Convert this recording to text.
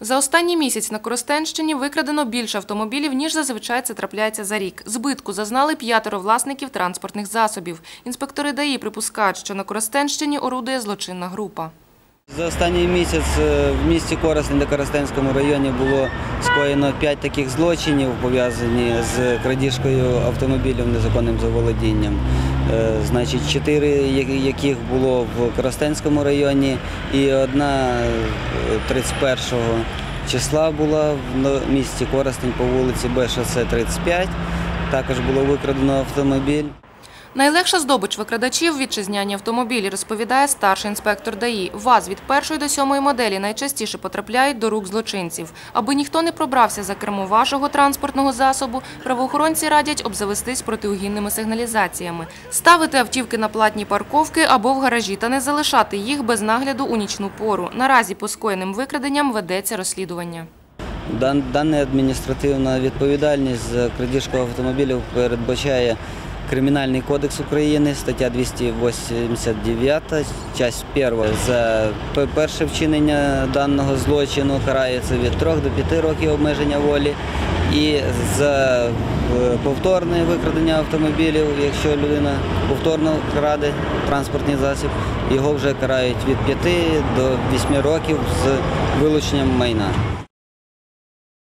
За останній місяць на Коростенщині викрадено більше автомобілів, ніж зазвичай це трапляється за рік. Збитку зазнали п'ятеро власників транспортних засобів. Інспектори ДАІ припускають, що на Коростенщині орудує злочинна група. За останній місяць е, в місті Коростень та Коростенському районі було скоєно 5 таких злочинів, пов'язані з крадіжкою автомобілів незаконним заволодінням. Е, Значить, чотири яких було в Коростенському районі і одна е, 31 числа була в місті Коростень по вулиці Бешоце 35. Також було викрадено автомобіль. Найлегша здобич викрадачів – вітчизняні автомобілі, розповідає старший інспектор ДАІ. ВАЗ від першої до сьомої моделі найчастіше потрапляють до рук злочинців. Аби ніхто не пробрався за кермо вашого транспортного засобу, правоохоронці радять обзавестись протиугінними сигналізаціями, ставити автівки на платні парковки або в гаражі та не залишати їх без нагляду у нічну пору. Наразі по скоєним викраденням ведеться розслідування. Дан- Дана адміністративна відповідальність за крадіжку автомобілів передбачає Кримінальний кодекс України, стаття 289, часть 1. За перше вчинення даного злочину карається від 3 до 5 років обмеження волі. І за е, повторне викрадення автомобілів, якщо людина повторно краде транспортний засіб, його вже карають від 5 до 8 років з вилученням майна.